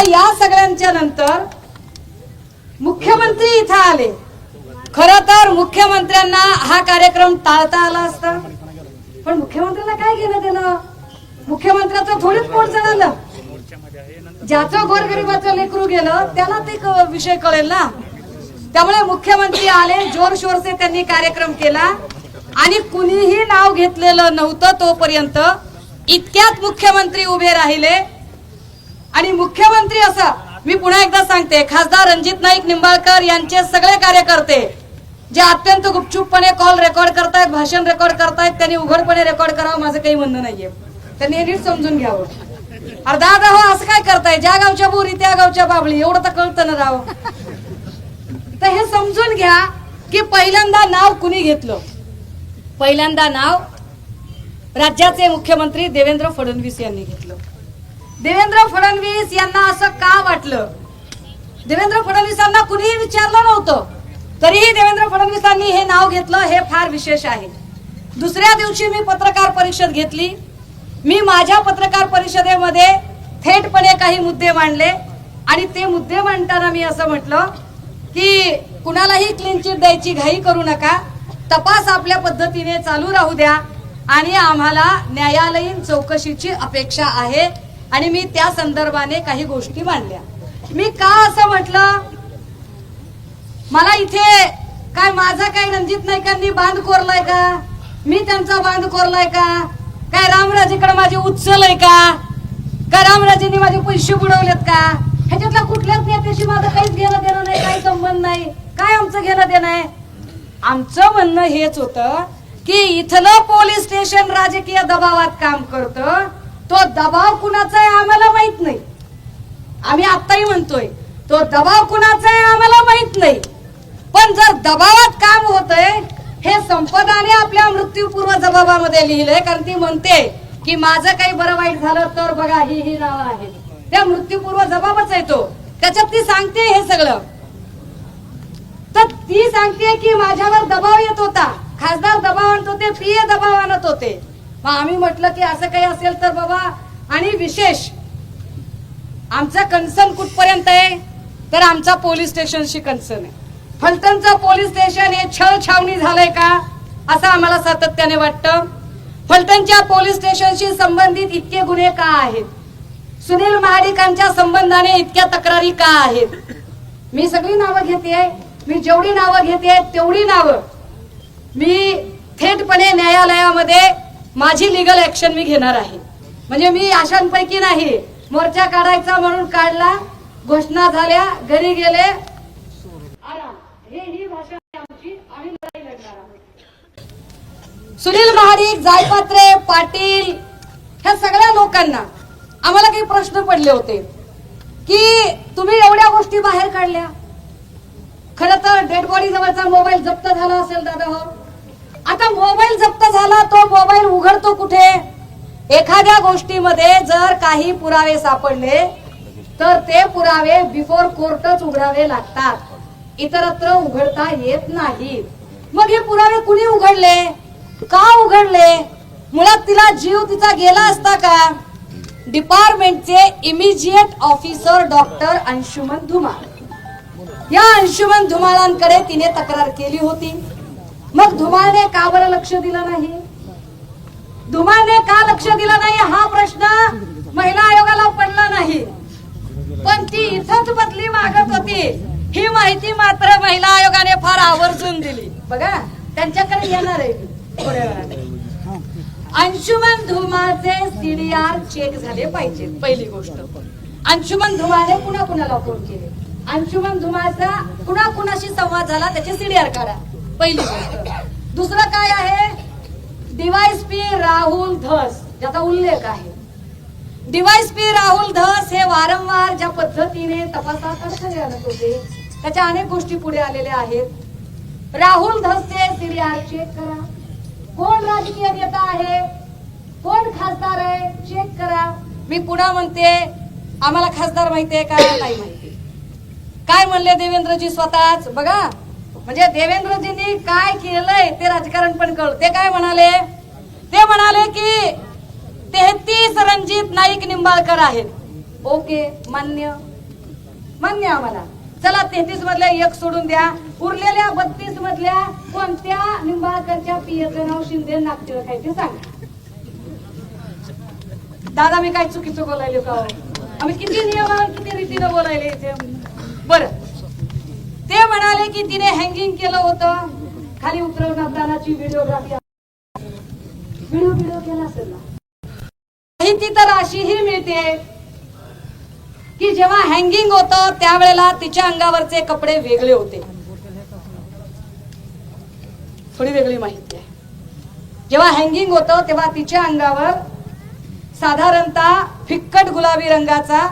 आता या सगळ्यांच्या नंतर मुख्यमंत्री इथं आले. खर तर मुख्यमंत्र्यांना हा कार्यक्रम टाळता आला असता. पण मुख्यमंत्र्यांना काय घेणं त्यानं मुख्यमंत्र्याचं थोडीच पोट जळालं. ज्याचं गोरगरिबाचं लेकरू गेलं त्याला ते विषय कळेल ना. त्यामुळे मुख्यमंत्री आले जोर शोरचे त्यांनी कार्यक्रम केला. आणि कुणीही नाव घेतलेलं नव्हतं तोपर्यंत इतक्यात मुख्यमंत्री उभे राहिले. आणि मुख्यमंत्री असं मी पुन्हा एकदा सांगते खासदार रणजित नाईक निंबाळकर यांचे सगळे कार्यकर्ते जे अत्यंत गुपचूपपणे कॉल रेकॉर्ड करतायत भाषण रेकॉर्ड करतायत त्यांनी उघडपणे रेकॉर्ड करावं माझं काही म्हणणं नाहीये. त्यांनी नीट समजून घ्यावं. अरे दादा हो असं काय करताय? ज्या गावच्या बोरी त्या गावच्या बाबळी एवढं तर कळतं ना राव. तर हे समजून घ्या की पहिल्यांदा नाव कुणी घेतलं? पहिल्यांदा नाव राज्याचे मुख्यमंत्री देवेंद्र फडणवीस यांनी घेतलं. देवेंद्र फडणवीस यांना असं का वाटलं? देवेंद्र फडणवीसांना कुणीही विचारलं नव्हतं. तरीही देवेंद्र फडणवीसांनी हे नाव घेतलं हे फार विशेष आहे. दुसऱ्या दिवशी मी पत्रकार परिषद घेतली. मी माझ्या पत्रकार परिषदेमध्ये थेटपणे काही मुद्दे मांडले. आणि ते मुद्दे मांडताना मी असं म्हटलं की कुणालाही क्लीन चिट द्यायची घाई करू नका. तपास आपल्या पद्धतीने चालू राहू द्या. आणि आम्हाला न्यायालयीन चौकशीची अपेक्षा आहे. आणि मी त्या संदर्भाने काही गोष्टी मांडल्या. मी का असं म्हटलं? मला इथे काय माझा काय रणजित नाईकांनी बांध कोरलाय का? मी त्यांचा बांध कोरलाय का? काय रामराजेकडे माझे उचल आहे का? काय रामराजेंनी माझे पैसे बुडवलेत का? ह्याच्यातल्या कुठल्याच नेत्याशी माझं काहीच घेणं देणं नाही काही संबंध नाही. काय आमचं घेणं देणं आहे? आमचं म्हणणं हेच होतं की इथलं पोलीस स्टेशन राजकीय दबावात काम करतं तो दबाव कुणाचा आहे आम्हाला माहीत नाही. आम्ही आत्ताही म्हणतोय तो दबाव कुणाचा आहे आम्हाला माहीत नाही. पण जर दबावात काम होतंय हे संपदाने आपल्या मृत्यूपूर्व जबाबामध्ये लिहिलंय कारण ती म्हणते की माझं काही बरं वाईट झालं तर बघा ही ही नावं आहेत. त्या मृत्यूपूर्व जबाबच आहे तो. त्याच्यात ती सांगते हे सगळं. तर ती सांगते की माझ्यावर दबाव येत होता. खासदार दबाव आणत होते पीए दबाव आणत होते. मग आम्ही म्हटलं की असं काही असेल तर बाबा. आणि विशेष आमचा कन्सर्न कुठपर्यंत आहे? तर आमचा पोलीस स्टेशनशी कन्सर्न आहे. फलटणचं पोलीस स्टेशन हे छळ छावणी झालंय का? असं आम्हाला सातत्याने वाटतं. फलटणच्या पोलीस स्टेशनशी संबंधित इतके गुन्हे का आहेत? सुनील महाडिकांच्या संबंधाने इतक्या तक्रारी का आहेत? मी सगळी नावं घेते मी जेवढी नावं घेते तेवढी नावं मी थेटपणे न्यायालयामध्ये माझी लिगल ऍक्शन मी घेणार आहे. म्हणजे मी अशांपैकी नाही. मोर्चा काढायचा म्हणून काढला घोषणा झाल्या घरी गेले. हे ही भाषा आमची आम्ही लढाई लढणार आहोत. सुनील महाडिक जायपात्रे पाटील ह्या सगळ्या लोकांना आम्हाला काही प्रश्न पडले होते की तुम्ही एवढ्या गोष्टी बाहेर काढल्या. खर तर डेड बॉडी जवळचा मोबाईल जप्त झाला असेल दादा हो. आता मोबाईल जप्त झाला तो मोबाईल उघडतो कुठे? एखाद्या गोष्टीमध्ये जर काही पुरावे सापडले तर ते पुरावे बिफोर कोर्टच उघडावे लागतात. इतरत्र उघडता येत नाहीत मग हे पुरावे कुणी उघडले? का उघडले? मुळात तिला जीव तिचा गेला असता का? डिपार्टमेंटचे immediate officer doctor Anshuman Dhumal. या अंशुमन धुमाळांकडे तिने तक्रार केली होती. मग धुमाळने का बरं लक्ष दिलं नाही? धुमाळने का लक्ष दिलं नाही? हा प्रश्न महिला आयोगाला पडला नाही. पण ती इथंच बदली मागत होती. ही माहिती मात्र महिला आयोगाने फार आवर्जून दिली. बघा त्यांच्याकडे येणार आहे. थोड्या वेळाने अंशुमन धुमाचे सीडीआर चेक झाले पाहिजे पहिली गोष्ट. अंशुमन धुमाने कुणा कुणाला फोन केले? अंशुमन धुमाचा कुणा कुणाशी संवाद झाला? त्याचे सीडीआर काढा. पहिली गोष्ट. दुसरं काय आहे? डिवाइस पी राहुल धस ज्याचा उल्लेख आहे. डिवायस पी राहुल धस हे वारंवार ज्या पद्धतीने तपासात अडथळे आणत होते त्याच्या अनेक गोष्टी पुढे आलेल्या आहेत. राहुल धसचे सीडीआर चेक करा. कोण राजकीय नेता आहे? कोण खासदार आहे? चेक करा. मी पुन्हा म्हणते आम्हाला खासदार माहिती आहे का? नाही माहिती. काय म्हणले देवेंद्रजी स्वतःच? बघा. म्हणजे देवेंद्रजींनी काय केलंय ते राजकारण पण कळ ते काय म्हणाले? ते म्हणाले की तेहतीस रणजित नाईक निंबाळकर आहेत. ओके मान्य. मान्य आम्हाला. चला तेहतीस मधल्या एक सोडून द्या. उरलेल्या बत्तीस मधल्या कोणत्या निंबाळकरच्या पियाचं नाव शिंदे नागचे काय ते सांगा. दादा मी काय चुकीचं बोलायलो का हो? आम्ही किती नियम किती रीतीनं बोलायले इथे? बर. ते म्हणाले की तिने हँगिंग केलं होतं. खाली उतरवतानाची व्हिडिओग्राफी व्हिडिओ व्हिडिओ केला असेल माहिती तर अशीही मिळते की जेव्हा हँगिंग होतं त्यावेळेला तिच्या अंगावरचे कपडे वेगळे होते. थोडी वेगळी माहिती आहे. जेव्हा हँगिंग होतं तेव्हा तिच्या अंगावर साधारणतः फिक्कट गुलाबी रंगाचा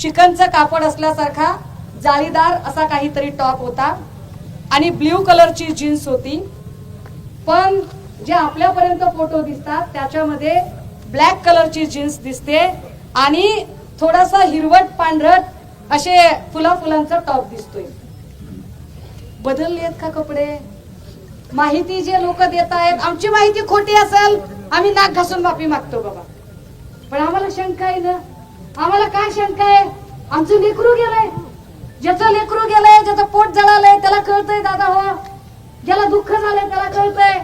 चिकनचं कापड असल्यासारखा जाळीदार असा काहीतरी टॉप होता. आणि ब्ल्यू कलरची जीन्स होती. पण जे आपल्यापर्यंत फोटो दिसतात त्याच्यामध्ये ब्लॅक कलरची जीन्स दिसते आणि थोडासा हिरवट पांढरट असे फुला फुलांचा टॉप दिसतोय. बदलले आहेत का कपडे? माहिती जे लोक देत आहेत आमची माहिती खोटी असेल आम्ही नाक घासून माफी मागतो बाबा. पण आम्हाला शंका आहे ना? आम्हाला काय शंका आहे? आमचं लेकरू गेलंय. ज्याचं लेकरू गेलंय ज्याचं पोट जळालंय त्याला कळतंय दादा हो ज्याला दुःख झालंय त्याला कळतंय.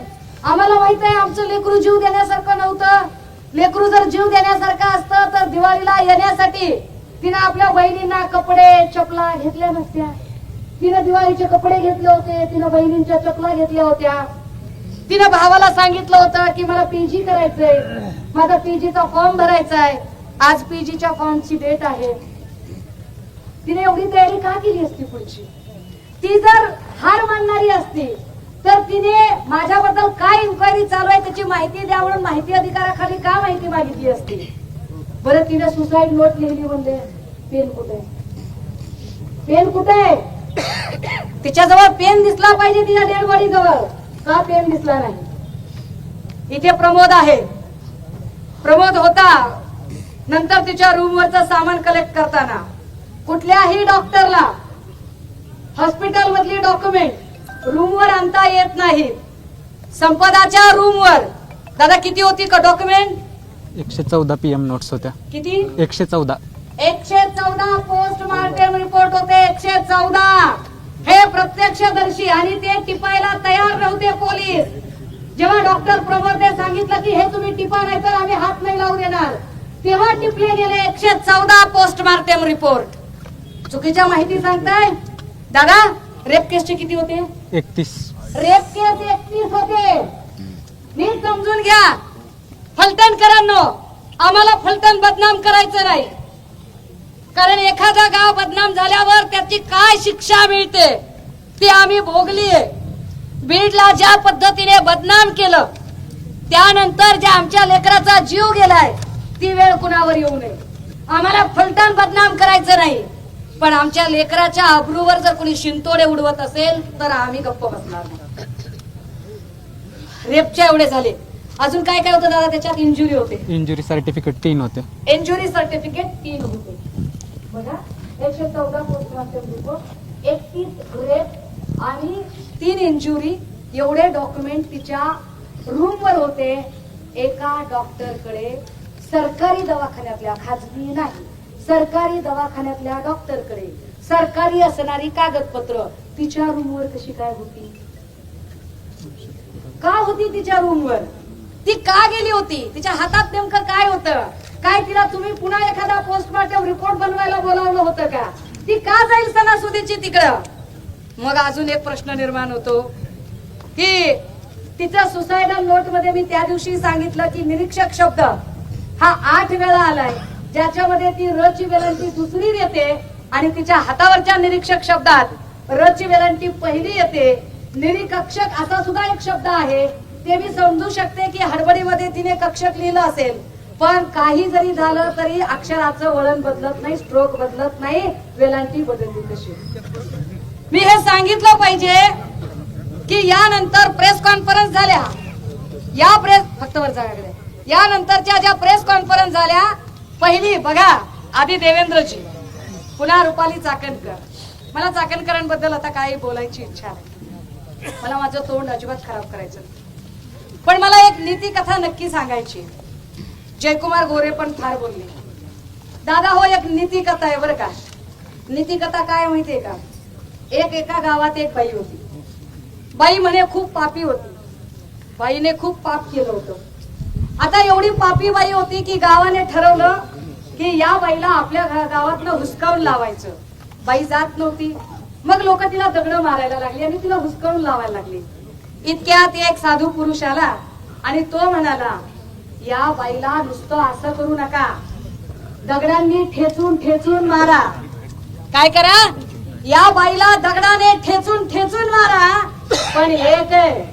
आम्हाला माहीत आहे आमचं लेकरू जीव देण्यासारखं नव्हतं. लेकरू जर जीव देण्यासारखं असतं तर दिवाळीला येण्यासाठी तिनं आपल्या बहिणींना कपडे चपला घेतल्या नसत्या. तिनं दिवाळीचे कपडे घेतले होते तिनं बहिणींच्या चपला घेतल्या होत्या. तिनं भावाला सांगितलं होतं की मला पीजी करायचंय. माझा पीजीचा फॉर्म भरायचा आहे आज पीजीच्या फॉर्मची डेट आहे. तिने एवढी तयारी का केली असती पुढची? ती जर हार मानणारी असती तर तिने माझ्याबद्दल काय इन्क्वायरी चालू आहे त्याची माहिती द्या म्हणून माहिती अधिकाराखाली का माहिती मागितली असती? बरं तिने सुसाईड नोट लिहिली म्हणजे पेन कुठे? पेन कुठे? तिच्याजवळ पेन दिसला पाहिजे तिच्या डेड बॉडी जवळ. का पेन दिसला नाही? इथे प्रमोद आहे. प्रमोद होता नंतर तिच्या रूमवरचं सामान कलेक्ट करताना. कुठल्याही डॉक्टरला हॉस्पिटल मधली डॉक्युमेंट रूमवर आणता येत नाहीत संपदाच्या रूमवर. दादा किती होती का डॉक्युमेंट? एकशे चौदा पी एम नोट्स होत्या. किती? एकशे चौदा. एकशे चौदा पोस्टमार्टम रिपोर्ट होते एकशे चौदा. हे प्रत्यक्षदर्शी आणि ते टिपायला तयार नव्हते पोलीस. जेव्हा डॉक्टर प्रमोदने सांगितलं की हे तुम्ही टिपा नाही तर आम्ही हात नाही लावू देणार. तेव्हा टिपले गेले एकशे चौदा पोस्टमार्टम रिपोर्ट चुकीच्या माहिती सांगताय? दादा रेप केसचे किती होते? एकतीस. रेप केस एकतीस होते. नीट समजून घ्या. फलटणकरांनो आम्हाला फलटण बदनाम करायचं नाही. कारण एखादा गाव बदनाम झाल्यावर त्याची काय शिक्षा मिळते? ती आम्ही भोगली बीडला ज्या पद्धतीने बदनाम केलं त्यानंतर ज्या आमच्या लेकराचा जीव गेलाय ती वेळ कुणावर येऊ नये. आम्हाला फलटण बदनाम करायचं नाही. पण आमच्या लेकराच्या अब्रूवर जर कोणी शिंतोडे उडवत असेल तर आम्ही गप्प बसणार नाही. रेपच्या एवढे झाले. अजून काय काय होतं दादा त्याच्यात? इंजुरी होते. इंजुरी सर्टिफिकेट तीन होते. इंजुरी सर्टिफिकेट तीन होते. बघा एकशे चौदा पोस्टमार्टम रिपोर्ट एकतीस रेप आणि तीन इंजुरी एवढे डॉक्युमेंट तिच्या रूमवर होते. एका डॉक्टरकडे सरकारी दवाखान्यातल्या खाजगी नाही. सरकारी दवाखान्यातल्या डॉक्टरकडे सरकारी असणारी कागदपत्र तिच्या रूमवर कशी काय होती? का होती तिच्या रूमवर? ती का गेली होती? तिच्या हातात नेमकं काय होतं? काय तिला तुम्ही पुन्हा एखादा पोस्टमार्टम रिपोर्ट बनवायला बोलावलं होतं का? ती का जाईल सणासुदीची तिकडं? मग अजून एक प्रश्न निर्माण होतो की तिच्या सुसायडल नोटमध्ये मी त्या दिवशी सांगितलं की निरीक्षक शब्द हा आठ वेळा आलाय. ज्याच्यामध्ये ती र ची वेलांटी दुसरी येते आणि तिच्या हातावरच्या निरीक्षक शब्दात र ची पहिली येते. निरीकक्षक असा सुद्धा एक शब्द आहे. ते मी समजू शकते की हडबडीमध्ये तिने कक्षक लिहिलं असेल. पण काही जरी झालं तरी अक्षराचं वळण बदलत नाही स्ट्रोक बदलत नाही वेलांटी बदलली कशी? मी हे सांगितलं पाहिजे की यानंतर प्रेस कॉन्फरन्स झाल्या. या प्रेस फक्त वर यानंतरच्या ज्या प्रेस कॉन्फरन्स झाल्या पहिली बघा आधी देवेंद्रजी. पुन्हा रुपाली चाकणकर. मला चाकणकरांबद्दल आता काही बोलायची इच्छा नाही. मला माझं तोंड अजिबात खराब करायचं पण मला एक नीती कथा नक्की सांगायची. जयकुमार गोरे पण फार बोलले. दादा हो एक नीती कथा आहे बरं का. नीती कथा काय माहितीये का? एक एका गावात एक बाई होती. बाई म्हणे खूप पापी होती. बाईने खूप पाप केलं होतं. आता एवढी पापी बाई होती की गावाने ठरवलं की या बाईला आपल्या घा- गावातनं हुसकावून लावायचं. बाई जात नव्हती. मग लोक तिला दगड मारायला लागली आणि तिला हुसकावून लावायला लागली. इतक्यात एक साधू पुरुष आला आणि तो म्हणाला या बाईला नुसतं असं करू नका. दगडांनी ठेचून ठेचून मारा. काय करा? या बाईला दगडाने ठेचून ठेचून मारा. पण एक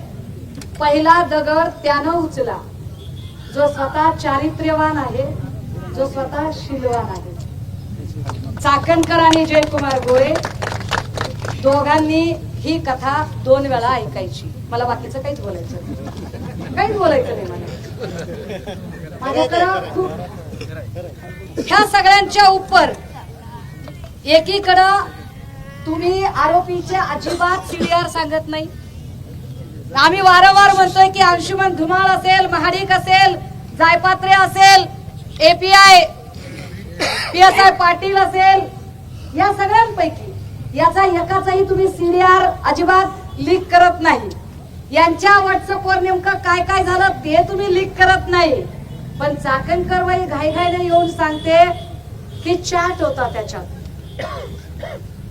पहिला दगड त्यानं उचला. जो स्वतः चारित्र्यवान आहे जो स्वतः शिलवान आहे. चाकणकर आणि जयकुमार गोरे दोघांनी ही कथा दोन वेळा ऐकायची. मला बाकीचं काहीच बोलायचं नाही. काहीच बोलायचं नाही मला. माझ्याकडं खूप ह्या सगळ्यांच्या उपर एकीकडं तुम्ही आरोपीचे अजिबात सीडीआर सांगत नाही. आम्ही वारंवार म्हणतोय की अंशुमन धुमाळ असेल महाडिक असेल जायपात्रे असेल API P S I Patil असेल या सगळ्यांपैकी याचा एकाचाही तुम्ही सीडीआर अजिबात लीक करत नाही. यांच्या व्हॉट्सअपवर नेमकं काय काय झालं ते तुम्ही लीक करत नाही. पण चाकणकर बाई घाईघाईने येऊन सांगते की चॅट होता त्याच्यात.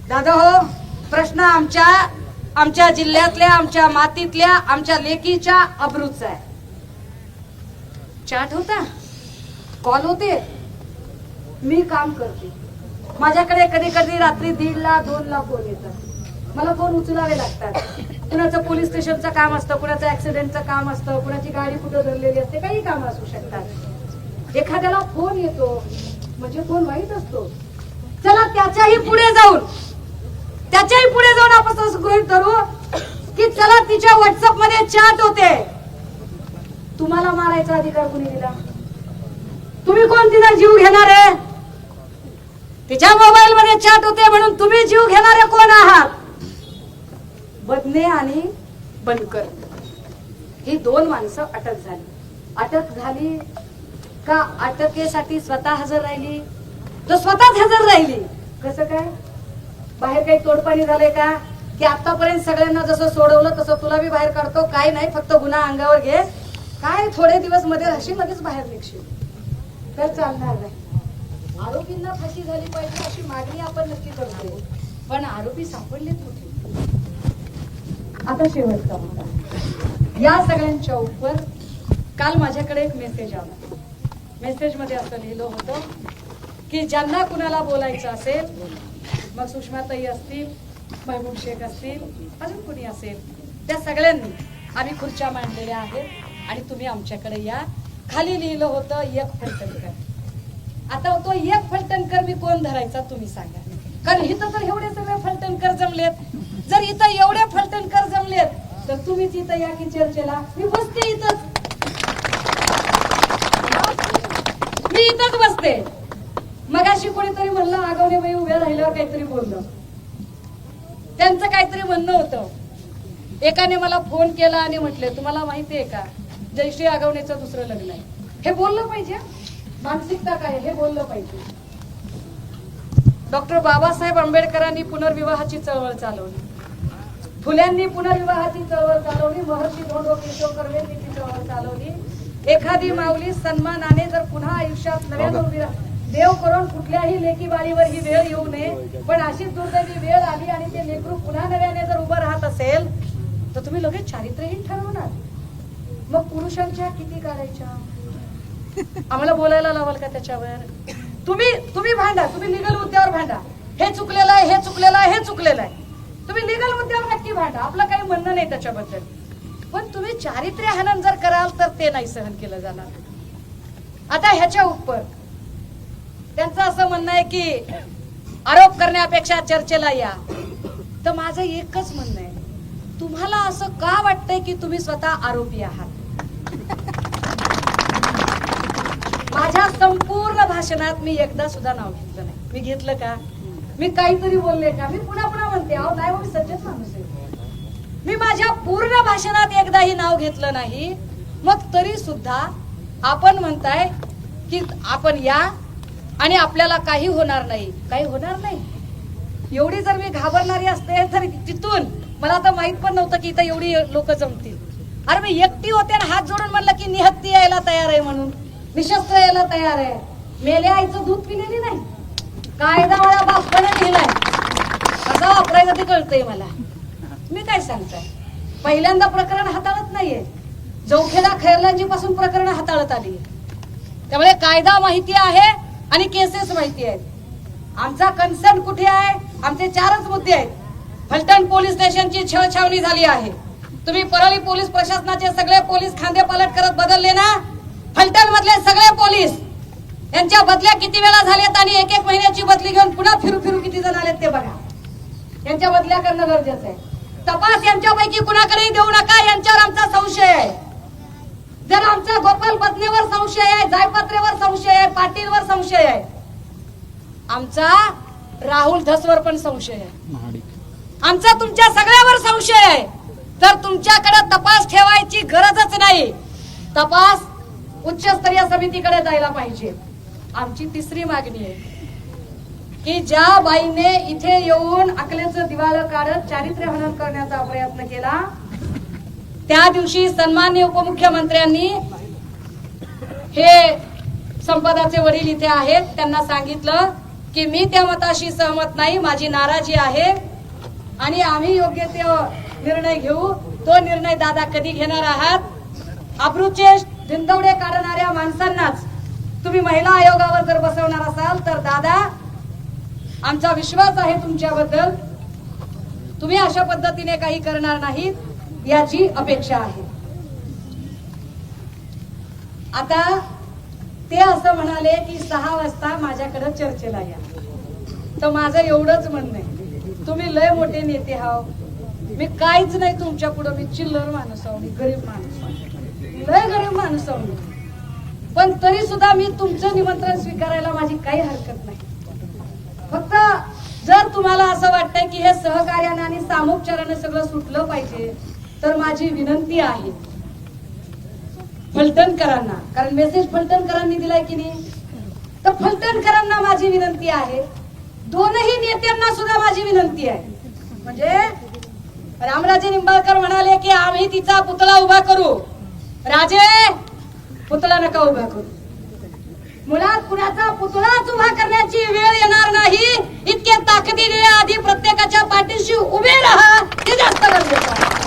दादा हो प्रश्न आमच्या आमच्या जिल्ह्यातल्या आमच्या मातीतल्या आमच्या लेकीच्या अब्रूचा आहे. चॅट होता? कॉल होते? मी काम करते. माझ्याकडे कधी कधी रात्री दीडला दोनला फोन येतात. मला फोन उचलावे लागतात. कुणाचं पोलीस स्टेशनचं काम असतं कुणाचं ऍक्सिडेंटचं काम असतं कुणाची गाडी कुठं धरलेली असते काही काम असू शकतात. एखाद्याला फोन येतो. म्हणजे फोन माहीत असतो. चला त्याच्याही पुढे जाऊन. त्याच्याही पुढे जाऊन आपण असं गृहित धरू की चला तिच्या व्हॉट्सअपमध्ये चॅट होते. तुम्हाला मारायचा अधिकार कुणी दिला? तुम्ही कोण तिचा जीव घेणार आहे? तिच्या मोबाईल मध्ये चॅट होते म्हणून तुम्ही जीव घेणारे कोण आहात? बदने आणि बनकर. ही दोन माणसं अटक झाली. अटक झाली का अटकेसाठी स्वतः हजर राहिली? तर स्वतःच हजर राहिली. कसं काय? बाहेर काही तोडपाणी झालंय का? की आतापर्यंत सगळ्यांना जसं सोडवलं तसं तुला बी बाहेर काढतो. काय नाही फक्त गुन्हा अंगावर घे. काय थोडे दिवसमध्ये राहशील लगेच बाहेर निघशील. तर चालणार नाही. आरोपींना फाशी झाली पाहिजे अशी मागणी आपण नक्की करतो पण आरोपी सापडलेच कुठे? आता शेवटचा मुद्दा. या सगळ्यांच्या उपर काल माझ्याकडे एक मेसेज आला. मेसेजमध्ये असं लिहिलं होतं की ज्यांना कुणाला बोलायचं असेल मग सुषमाताई असतील महबूब शेख असतील अजून कुणी असेल? त्या सगळ्यांनी आम्ही खुर्च्या मांडलेल्या आहेत आणि तुम्ही आमच्याकडे या. खाली लिहिलं होतं एक फलटणकर. आता तो एक फलटणकर मी कोण धरायचा तुम्ही सांगा. कारण इथं तर एवढे सगळे फलटणकर जमलेत. जर इथं एवढे फलटणकर जमलेत तर तुम्हीच इथं या की चर्चेला? मी बसते इथंच. मी इथंच बसते. मगाशी कोणीतरी म्हणलं आगावणे बाई उभ्या राहिल्यावर काहीतरी बोललं. त्यांचं काहीतरी म्हणणं होतं. एकाने मला फोन केला आणि म्हटले तुम्हाला माहितीये का? जयश्री आगवणेचं दुसरं लग्न आहे. हे बोललं पाहिजे. मानसिकता काय हे बोललं पाहिजे. डॉक्टर बाबासाहेब आंबेडकरांनी पुनर्विवाहाची चळवळ चालवली. फुल्यांनी पुनर्विवाहाची चळवळ चालवली. महर्षी धोंडो केशव कर्वे ती चळवळ चालवली. एखादी माऊली सन्मानाने जर पुन्हा आयुष्यात नव्यानं उभी राह देव करून कुठल्याही लेकी बाळीवर ही वेळ येऊ नये. पण अशीच दुर्दैवी वेळ आली आणि ते लेकरू पुन्हा नव्याने जर उभं राहत असेल तर तुम्ही लगेच चारित्र्यहीन ठरवणार. मग पुरुषांच्या किती काढायच्या? आम्हाला बोलायला लावाल का त्याच्यावर? तुम्ही तुम्ही भांडा तुम्ही लिगल मुद्द्यावर भांडा. हे चुकलेलं आहे हे चुकलेलं आहे हे चुकलेलं आहे. तुम्ही लिगल मुद्द्यावर नक्की भांडा. आपलं काही म्हणणं नाही त्याच्याबद्दल. पण तुम्ही चारित्र्य हनन जर कराल तर ते नाही सहन केलं जाणार. आता ह्याच्या उपर त्यांचं असं म्हणणं आहे की आरोप करण्यापेक्षा चर्चेला या. तर माझं एकच म्हणणं आहे. तुम्हाला असं का वाटतंय की तुम्ही स्वतः आरोपी आहात? माझ्या संपूर्ण भाषणात मी एकदा सुद्धा नाव घेतलं नाही. मी घेतलं का? मी काहीतरी बोलले का? मी पुन्हा पुन्हा म्हणते अहो नाही हो, मी सज्जत माणूस आहे. मी माझ्या पूर्ण भाषणात एकदाही नाव घेतलं नाही. मग तरी सुद्धा आपण म्हणताय की आपण या आणि आपल्याला काही होणार नाही. काही होणार नाही. एवढी जर मी घाबरणारी असते तर तिथून मला तर माहीत पण नव्हतं की इथं एवढी लोक जमतील. अरे मी एकटी होते आणि हात जोडून म्हणलं की निहत्ती यायला तयार आहे म्हणून. निशस्त्र यायला तयार आहे. मेल्या आईचं दूध पिलेली नाही. कायदा मला बापानं लिहिलाय. कसा वापरायचं ते कळतंय मला. मी काय सांगताय? पहिल्यांदा प्रकरण हाताळत नाहीये. जौखेदा खैरलांजी पासून प्रकरण हाताळत आली त्यामुळे कायदा माहिती आहे आणि केसेस माहिती आहेत. आमचा कन्सर्न कुठे आहे? आमचे चारच मुद्दे आहेत. फलटण पोलीस स्टेशनची छळछावणी झाली आहे. तुम्ही परळी पोलीस प्रशासनाचे सगळे पोलीस खांदे पालट करत बदलले ना? फलटण मधले सगळे पोलीस यांच्या बदल्या किती वेळा झाल्यात आणि एक एक महिन्याची बदली घेऊन पुन्हा फिरू फिरू किती जण आलेत ते बघा. यांच्या बदल्या करणं गरजेचं आहे. तपास यांच्यापैकी कुणाकडेही देऊ नका यांच्यावर आमचा संशय आहे. जर आमचा गोपाल बदनेवर संशय आहे जायपात्रेवर संशय आहे पाटीलवर संशय आहे आमचा राहुल धसवर पण संशय आहे. आमचा तुमच्या सगळ्यावर संशय आहे. तर तुमच्याकडे तपास ठेवायची गरजच नाही. तपास उच्चस्तरीय समितीकडे जायला पाहिजे. आमची तिसरी मागणी आहे की ज्या बाईने इथे येऊन अकलेचं दिवाळं काढत चारित्र्य हनन करण्याचा प्रयत्न केला त्या दिवशी सन्मान्य उपमुख्यमंत्र्यांनी हे संपदाचे वडील इथे आहेत. त्यांना सांगितलं की मी त्या मताशी सहमत नाही माझी नाराजी आहे आणि आम्ही योग्य ते निर्णय घेऊ. तो निर्णय दादा कधी घेणार आहात? अब्रूचे धिंदवडे काढणाऱ्या माणसांनाच. तुम्ही महिला आयोगावर जर बसवणार असाल तर दादा आमचा विश्वास आहे तुमच्याबद्दल. तुम्ही अशा पद्धतीने काही करणार नाहीत. याची अपेक्षा आहे. आता ते असं म्हणाले की सहा वाजता माझ्याकडे चर्चेला या. तर माझं एवढंच म्हणणं आहे. तुम्ही लय मोठे नेते हाव मी काहीच नाही तुमच्या पुढं. मी चिल्लर माणूस आहो मी गरीब माणूस आहो. लय गरीब माणूस आहो मी. पण तरी सुद्धा मी तुमचं निमंत्रण स्वीकारायला माझी काही हरकत नाही. फक्त जर तुम्हाला असं वाटतंय की हे सहकार्यानं आणि सामोपचारानं सगळं सुटलं पाहिजे तर माझी विनंती आहे फलटणकरांना कारण मेसेज फलटणकरांनी दिलाय की नाही? तर फलटणकरांना माझी विनंती आहे दोनही नेत्यांना सुद्धा माझी विनंती आहे. म्हणजे रामराजे निंबाळकर म्हणाले की आम्ही तिचा पुतळा उभा करू. राजे पुतळा नका उभा करू. मुलात कुणाचा पुतळाच उभा करण्याची वेळ येणार नाही इतके ताकदीने आधी प्रत्येकाच्या पाठीशी उभे राहा हे जास्त गरजेचं आहे.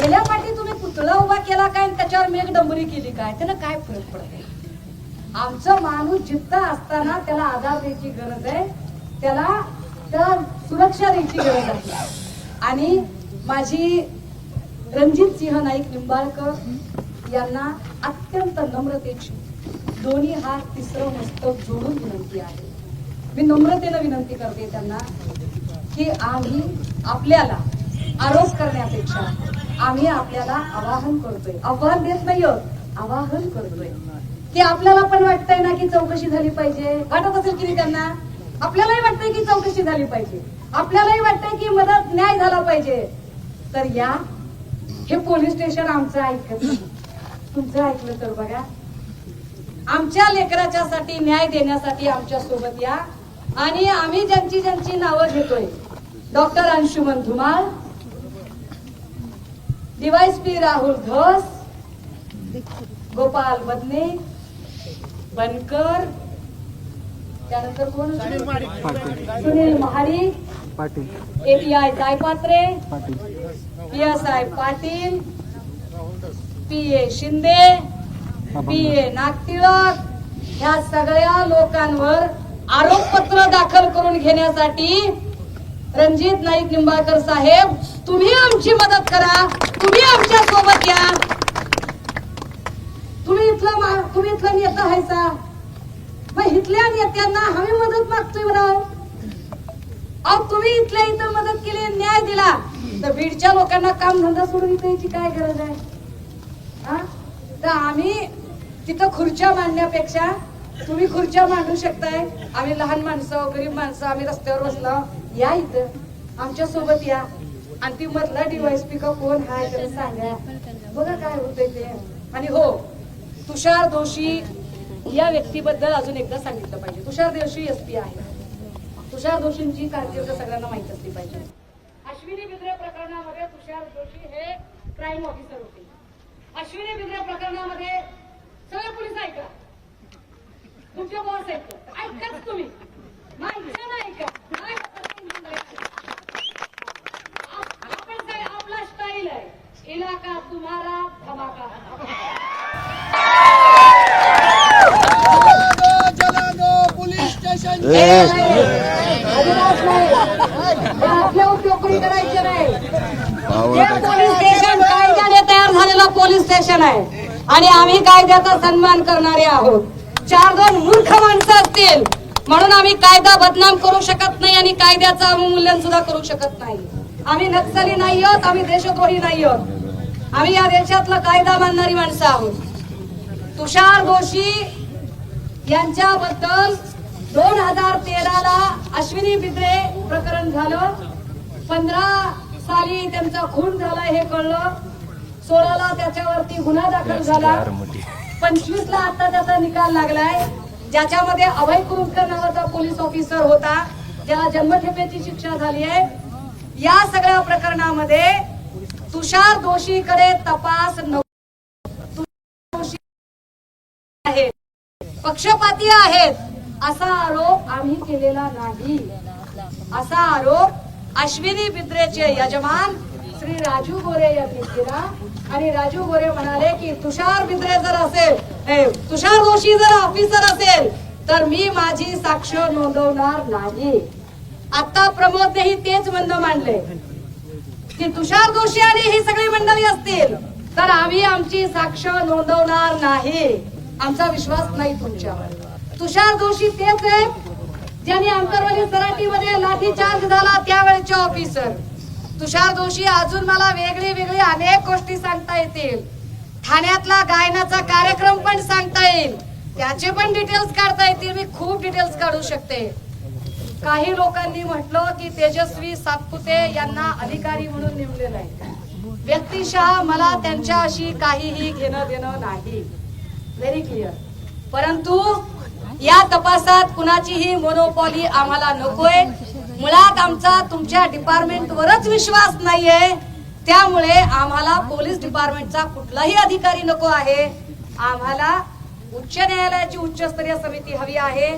गेल्या पाठी तुम्ही पुतळा उभा केला काय आणि त्याच्यावर मेघडंबरी केली काय? त्यानं काय फरक पडत आमचं माणूस जिद्द असताना त्याला आधार द्यायची गरज आहे. त्याला त्या सुरक्षा द्यायची गरज आहे. आणि माझी रणजित सिंह नाईक निंबाळकर यांना अत्यंत नम्रतेची दोन्ही हात तिसरं मस्तक जोडून विनंती आहे. मी नम्रतेनं विनंती करते त्यांना की आम्ही आपल्याला आरोप करण्यापेक्षा आम्ही आपल्याला आवाहन करतोय. आव्हान देत नाही आवाहन करतोय. की आपल्याला पण वाटतंय ना की चौकशी झाली पाहिजे. वाटत असेल की त्यांना? आपल्यालाही वाटतंय की चौकशी झाली पाहिजे. आपल्यालाही वाटतंय की मदत न्याय झाला पाहिजे. तर या हे पोलीस स्टेशन आमचं ऐकत तुमचं ऐकलं तर बघा. आमच्या लेकराच्या साठी न्याय देण्यासाठी आमच्यासोबत या. आणि आम्ही ज्यांची ज्यांची नावं घेतोय. डॉक्टर अंशुमन धुमाळ पी राहुल धस गोपाल बदने बनकर त्यानंतर कोण Sunil Mahadik Patil. API Jaypatre Patil. P S I Patil. P A Shinde P A Nagtilak ह्या सगळ्या लोकांवर आरोपपत्र दाखल करून घेण्यासाठी रणजित नाईक निंबाळकर साहेब तुम्ही आमची मदत करा. तुम्ही आमच्यासोबत या. तुम्ही इथलं तुम्ही इथलं नेता हायसा मग इथल्या नेत्यांना आम्ही मदत मागतोय म्हणावं अहो तुम्ही इथल्या इथं मदत केली न्याय दिला. तर बीडच्या लोकांना काम धंदा सोडून इथे यायची काय गरज आहे? हा? तर आम्ही तिथं खुर्च्या मांडण्यापेक्षा तुम्ही खुर्च्या मांडू शकताय. आम्ही लहान माणसं गरीब माणसं आम्ही रस्त्यावर बसलो. या इथं. आमच्यासोबत या. आणि ती मधला डिवाइस पिका कोण? हाय त्याला सांगा. बघा काय होतंय ते. आणि हो तुषार दोषी या व्यक्तीबद्दल अजून एकदा सांगितलं पाहिजे. तुषार जोशी एस पी आहे. तुषार दोषींची कारकीर्द सगळ्यांना माहीत असली पाहिजे. अश्विनी बिद्रे प्रकरणामध्ये तुषार जोशी हे क्राईम ऑफिसर होते. अश्विनी बिद्रे प्रकरणामध्ये सगळे पोलीस ऐका तुमचे बॉस आहेत ऐकाच तुम्ही. माणसं नाही आपण काय आपला स्टाईल आहे? इलाका तुम्हारा धमाका? पोलीस स्टेशन अजिबात नाही. आपल्या उपयोगी करायचे नाही. हे पोलीस स्टेशन कायद्याने तयार झालेलं पोलीस स्टेशन आहे. आणि आम्ही कायद्याचा सन्मान करणारे आहोत. चार दोन मूर्ख माणसं असतील. म्हणून आम्ही कायदा बदनाम करू शकत नाही आणि कायद्याचं अवमूल्यन सुद्धा करू शकत नाही. आम्ही नक्सली नाही आहोत आम्ही देशद्रोही नाही आहोत. आम्ही या देशातला कायदा मानणारी माणसं आहोत. तुषार जोशी यांच्याबद्दल दोन हजार तेराला अश्विनी बिद्रे प्रकरण झालं. पंधरा साली त्यांचा खून झाला हे कळलं. सोळाला त्याच्यावरती गुन्हा दाखल झाला. पंचवीस ला आता त्याचा निकाल लागलाय. ज्याच्यामध्ये अभय कुरुंकर नावाचा पोलीस ऑफिसर होता. ज्याला जन्मठेपेची शिक्षा झाली आहे. या सगळ्या प्रकरणामध्ये तुषार दोषीकडे तपास न पक्षपाती आहेत. असा आरोप आम्ही केलेला नाही. असा आरोप अश्विनी बिद्रेचे यजमान श्री राजू गोरे या केला आणि राजू गोरे म्हणाले की तुषार बिद्रे जर असेल तुषार दोषी जर ऑफिसर असेल तर मी माझी साक्ष नोंदवणार नाही. आता प्रमोदनेही तेच म्हणणं मांडले. की तुषार दोषी आणि ही सगळी मंडळी असतील तर आम्ही आमची साक्ष नोंदवणार नाही. आमचा विश्वास नाही तुमच्यावर. तुषार दोषी तेच आहे ज्यांनी अंतरवाली सराटीमध्ये लाठीचार्ज झाला त्यावेळेचे ऑफिसर तुषार जोशी अजून मला वेगळी वेगळी अनेक गोष्टी सांगता येतील. ठाण्यातला गायनाचा कार्यक्रम पण सांगता येईल. त्याचे पण डिटेल्स काढता येतील. मी खूप डिटेल्स काढू शकते. काही लोकांनी म्हटलं की तेजस्वी सातपुते यांना अधिकारी म्हणून नेमले नाही. व्यक्तिशः मला त्यांच्याशी काहीही घेणं देणं नाही. व्हेरी क्लिअर परंतु या तपासात कुणाचीही मोनोपॉली आम्हाला नकोय. मुळात आमचा तुमच्या डिपार्टमेंट वरच विश्वास नाहीये. त्यामुळे आम्हाला पोलीस डिपार्टमेंटचा कुठलाही अधिकारी नको आहे. आम्हाला उच्च न्यायालयाची उच्चस्तरीय समिती हवी आहे.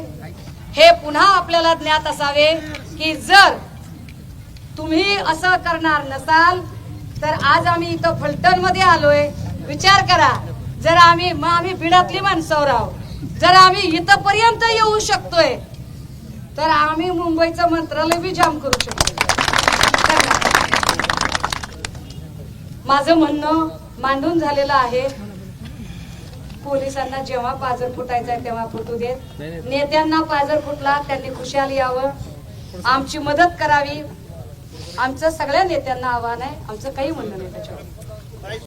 हे पुन्हा आपल्याला ज्ञात असावे की जर तुम्ही असं करणार नसाल तर आज आम्ही इथं फलटणमध्ये आलोय. विचार करा. जर आम्ही मग आम्ही भिडातली माणसं राहू जर आम्ही इथपर्यंत येऊ शकतोय तर आम्ही मुंबईचं मंत्रालय बी जाम करू शकतो. माझं म्हणणं मांडून झालेलं आहे. पोलिसांना जेव्हा पाजर फुटायचा आहे तेव्हा फुटू देत. नेत्यांना पाजर फुटला त्यांनी खुशाल यावं. आमची मदत करावी. आमचं सगळ्या नेत्यांना आव्हान आहे. आमचं काही म्हणणं नाही त्याच्यावर.